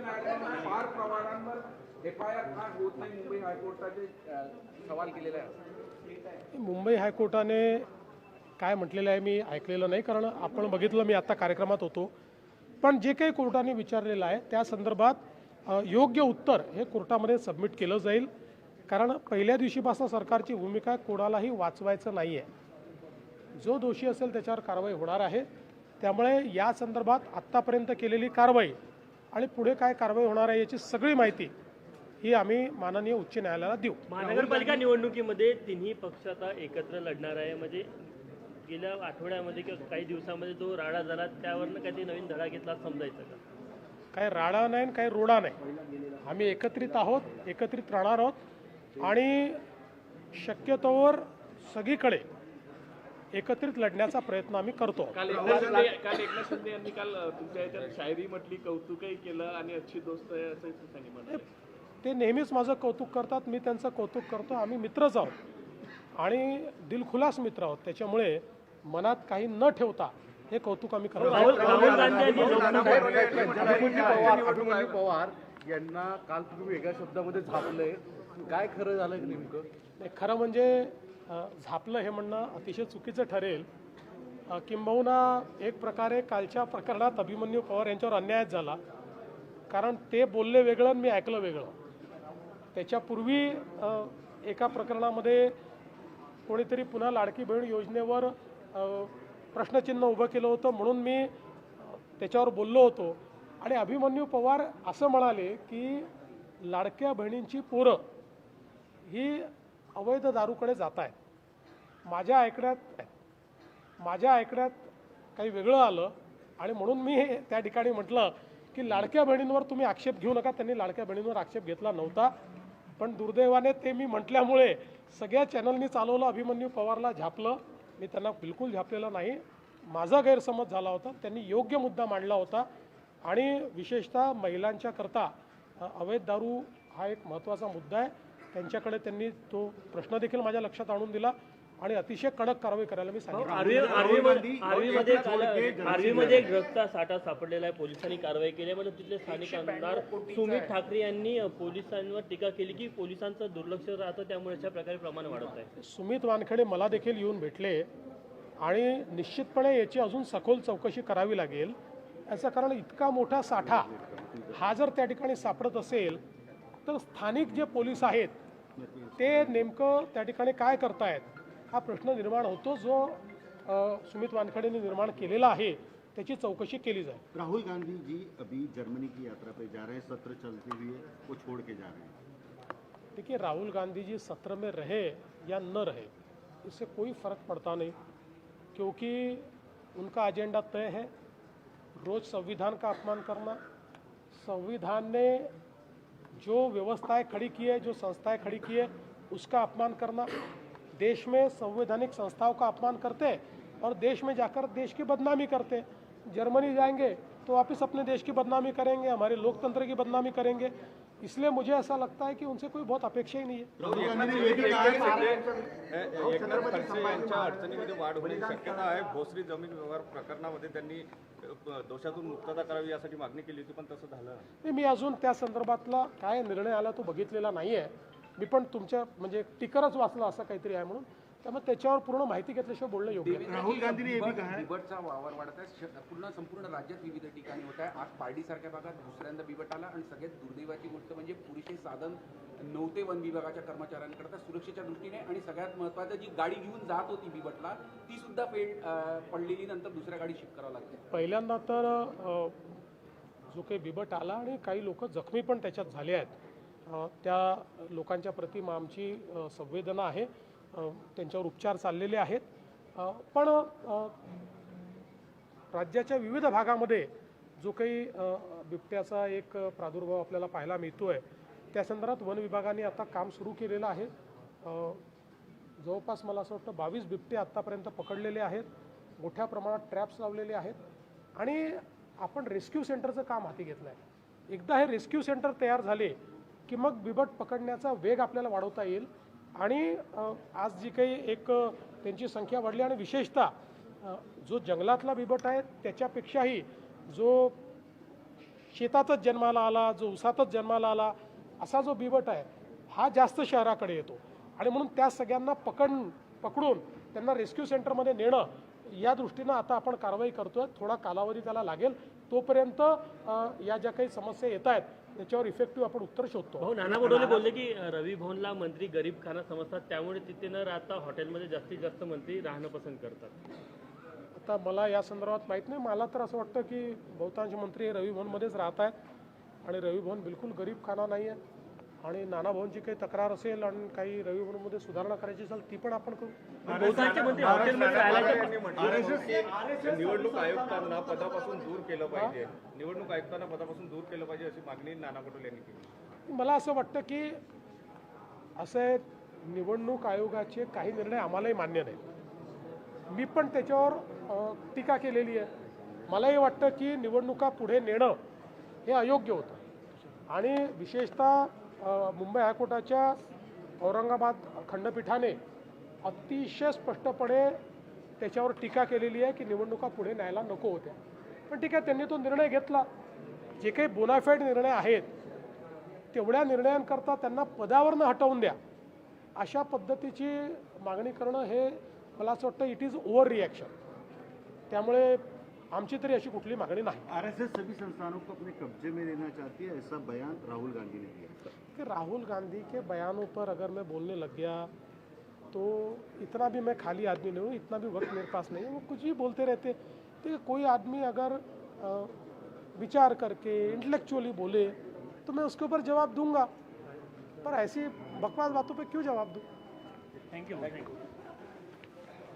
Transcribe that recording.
न्यायालयाने फार प्रमाणांवर F I R का होत नाही. मुंबई हायकोर्टाचे सवाल केलेला आहे. मुंबई हायकोर्टाने काय म्हटलेलं आहे मी ऐकलेलं नाही कारण आपण बघितलं मी आत्ता कार्यक्रमात होतो. पण जे काही कोर्टाने विचारलेलं आहे त्या संदर्भात योग्य उत्तर हे कोर्टामध्ये सबमिट केलं जाईल. कारण पहिल्या दिवशीपासून सरकारची भूमिका कोणालाही वाचवायचं नाही आहे जो दोषी असेल त्याच्यावर कारवाई होणार आहे. त्यामुळे या संदर्भात आत्तापर्यंत केलेली कारवाई आणि पुढे काय कारवाई होणार आहे याची सगळी माहिती ही आम्ही माननीय उच्च न्यायालयाला देऊ. महानगरपालिका निवडणुकीमध्ये तिन्ही पक्ष आता एकत्र लढणार आहे. म्हणजे गेल्या आठवड्यामध्ये किंवा काही दिवसामध्ये जो राडा झाला त्यावरनं काही नवीन धडा घेतला समजायचं का? काही राडा नाही आणि काही रोडा नाही. आम्ही एकत्रित आहोत एकत्रित राहणार आहोत. आणि शक्यतोवर सगळीकडे एकत्रित लढण्याचा प्रयत्न आम्ही करतो. काल एकनाथ शिंदे काल एकनाथ शिंदे यांनी काल तुमच्या याच्यात शायरी म्हटली कौतुकही केलं आणि अच्छी दोस्त आहे असं त्यांनी म्हटलं ते नेहमीच माझं कौतुक करतात मी त्यांचं कौतुक करतो आम्ही मित्रच आहोत आणि दिलखुलास मित्र आहोत त्याच्यामुळे मनात काही न ठेवता हे कौतुक आम्ही करतो. पवार अभिमन्यू पवार यांना काल तुम्ही वेगळ्या शब्दामध्ये झापलंय. काय खरं झालं नेमकं? नाही खरं म्हणजे झापलं हे म्हणणं अतिशय चुकीचं ठरेल. किंबहुना एक प्रकारे कालच्या प्रकरणात अभिमन्यू पवार यांच्यावर अन्यायच झाला. कारण ते बोलले वेगळं आणि मी ऐकलं वेगळं. त्याच्यापूर्वी एका प्रकरणामध्ये कोणीतरी पुन्हा लाडकी बहीण योजनेवर प्रश्नचिन्ह उभं केलं होतं म्हणून मी त्याच्यावर बोललो होतो. आणि अभिमन्यू पवार असं म्हणाले की लाडक्या बहिणींची पोरं ही अवैध दारूकडे जात आहेत माझ्या ऐकण्यात माझ्या ऐकण्यात काही वेगळं आलं आणि म्हणून मी त्या ठिकाणी म्हटलं की लाडक्या बहिणींवर तुम्ही आक्षेप घेऊ नका. त्यांनी लाडक्या बहिणींवर आक्षेप घेतला नव्हता. पण दुर्दैवाने ते मी म्हटल्यामुळे सगळ्या चॅनलनी चालवलं अभिमन्यू पवारला झापलं. मी त्यांना बिलकुल झापलेलं नाही. माझा गैरसमज झाला होता. त्यांनी योग्य मुद्दा मांडला होता. आणि विशेषतः महिलांच्या करता अवैध दारू हा एक महत्त्वाचा मुद्दा आहे. त्यांच्याकडे त्यांनी तो प्रश्न देखील माझ्या लक्षात आणून दिला आणि अतिशय कडक कारवाई करायला मी आर्वीमध्ये ड्रग्जचा साठा सापडलेला आहे. पोलिसांनी कारवाई केली आहे. म्हणजे तिथले स्थानिक आमदार सुमित ठाकरे यांनी पोलिसांवर टीका केली की पोलिसांचं दुर्लक्ष राहतं त्यामुळे अशा प्रकारे प्रमाण वाढत आहे. सुमित वानखेडे मला देखील येऊन भेटले आणि निश्चितपणे याची अजून सखोल चौकशी करावी लागेल. याचं कारण इतका मोठा साठा हा जर त्या ठिकाणी सापडत असेल तर स्थानिक जे पोलीस आहेत ते नेमकं त्या ठिकाणी काय करतायत हा प्रश्न निर्माण होतो जो सुमित वानखेडेने निर्माण केलेला आहे त्याची चौकशी केली जाईल. राहुल गांधी जी अभी जर्मनी की यात्रा पे जा रहे हैं सत्र चलते हुए वो छोड़ के जा रहे हैं। देखिए राहुल गांधी जी सत्र में रहे या न रहे इससे कोई फ़र्क पड़ता नहीं क्योंकि उनका एजेंडा तय है रोज संविधान का अपमान करना संविधान ने जो व्यवस्थाएँ खड़ी की है, जो संस्थाएँ खड़ी की है, उसका अपमान करना। देश में संवैधानिक संस्थाओं का अपमान करते हैं और देश में जाकर देश की बदनामी करते हैं। जर्मनी जाएँगे तो वापस अपने देश की बदनामी करेंगे, हमारे लोकतंत्र की बदनामी करेंगे। इसलिए मुझे ऐसा लगता है कि उनसे कोई बहुत अपेक्षा ही नहीं है। है एकनाथ खडसे यांच्या अडचणीमध्ये वाढ होण्याची शक्यता आहे. भोसरी जमीन व्यवहार प्रकरणामध्ये त्यांनी दोषातून मुक्तता करावी यासाठी मागणी केली होती पण तसं झालं. नाही. नाही, मी अजून त्या संदर्भातला काय निर्णय आला तो बघितलेला नाही आहे मी पण तुमच्या म्हणजे टिकरच वाचलं असं काहीतरी आहे म्हणून. त्यामुळे त्याच्यावर पूर्ण माहिती घेतल्याशिवाय बोलणं योग्य. राहुल गांधी ने ये भी कहा है. बिबटचा वावर वाढत आहे. श- पूर्ण संपूर्ण राज्यात विविध ठिकाणी होत आहे. आज पारडीसारख्या भागात दुसऱ्यांदा बिबट आला आणि सगळ्यात दुर्दैवाची गोष्ट म्हणजे पुरेसे साधन नव्हते वन विभागाच्या कर्मचाऱ्यांकरता सुरक्षेच्या दृष्टीने आणि सगळ्यात महत्त्वाचं जी गाडी घेऊन जात होती बिबटला ती सुद्धा अं, पडलेली. नंतर दुसऱ्या गाडी शिफ्ट करावं लागते. पहिल्यांदा तर जो काही बिबट आला आणि काही लोक जखमी पण त्याच्यात झाले आहेत. त्या लोकांच्या प्रति आमची संवेदना आहे. त्यांच्यावर उपचार चाललेले आहेत. पण राज्याच्या विविध भागामध्ये जो काही बिबट्याचा एक प्रादुर्भाव आपल्याला पाहायला मिळतो आहे त्या संदर्भात वन विभागाने आता काम सुरू केलेलं आहे. जवळपास मला असं वाटतं बावीस बिबटे आत्तापर्यंत पकडलेले आहेत. मोठ्या प्रमाणात ट्रॅप्स लावलेले आहेत. आणि आपण रेस्क्यू सेंटरचं काम हाती घेतलं आहे एकदा हे रेस्क्यू सेंटर तयार झाले की मग बिबट पकडण्याचा वेग आपल्याला वाढवता येईल. आणि आज जी काही एक त्यांची संख्या वाढली आणि विशेषतः जो जंगलातला बिबट आहे त्याच्यापेक्षाही जो शेतातच जन्माला आला जो उसातच जन्माला आला असा जो बिबट आहे हा जास्त शहराकडे येतो. आणि म्हणून त्या सगळ्यांना पकड पकडून त्यांना रेस्क्यू सेंटरमध्ये नेणं या दृष्टीनं आता आपण कारवाई करतोय. थोडा कालावधी त्याला लागेल. तोपर्यंत या ज्या काही समस्या येत आहेत त्याच्यावर इफेक्टिव्ह आपण उत्तर शोधतो. भाऊ नाना पटोले बोलले की रवी भवनला मंत्री गरीब खाना समजतात त्यामुळे तिथे न राहता हॉटेलमध्ये जास्तीत जास्त मंत्री राहणं पसंत करतात. आता मला या संदर्भात माहीत नाही. मला तर असं वाटतं की बहुतांश मंत्री हे रवी भवनमध्येच राहत आहेत. आणि रवी भवन बिलकुल गरीब खाना नाही आहे आणि नाना भवनची काही तक्रार असेल आणि काही रवी भवनमध्ये सुधारणा करायची असेल ती पण आपण करू. निवडणूक आयुक्तांना पदापासून दूर केलं पाहिजे. निवडणूक आयुक्तांना पदापासून दूर केलं पाहिजे अशी मागणी नाना पटोले यांनी केली. मला असं वाटतं की असे निवडणूक आयोगाचे काही निर्णय आम्हालाही मान्य नाहीत. मी पण त्याच्यावर टीका केलेली आहे. मलाही वाटतं की निवडणुका पुढे नेणं हे अयोग्य होतं. आणि विशेषतः मुंबई हायकोर्टाच्या औरंगाबाद खंडपीठाने अतिशय स्पष्टपणे त्याच्यावर टीका केलेली आहे की निवडणुका पुढे न्यायला नको होत्या. पण ठीक आहे त्यांनी तो निर्णय घेतला. जे काही बोनाफाईड निर्णय आहेत तेवढ्या निर्णयांकरता त्यांना पदावरनं हटवून द्या. अशा पद्धतीची मागणी करणं हे मला असं वाटतं इट इज ओव्हर रिॲक्शन त्यामुळे आमची तरी अशी कुठली मागणी नाही. आरएसएस सभी संस्थानों को अपने कब्जे में लेना चाहती है ऐसा बयान राहुल गांधी ने दिया। कि राहुल गांधी के बयानों पर अगर मैं बोलने लग गया तो इतना भी मैं खाली आदमी नहीं हूँ इतना भी वक्त मेरे पास नहीं है वो कुछ भी बोलते रहते। देखिए कोई आदमी अगर विचार करके इंटेलेक्चुअली बोले तो मैं उसके ऊपर जवाब दूँगा। पर ऐसी बकवास बातों पे क्यों जवाब दूँ? थँक्यू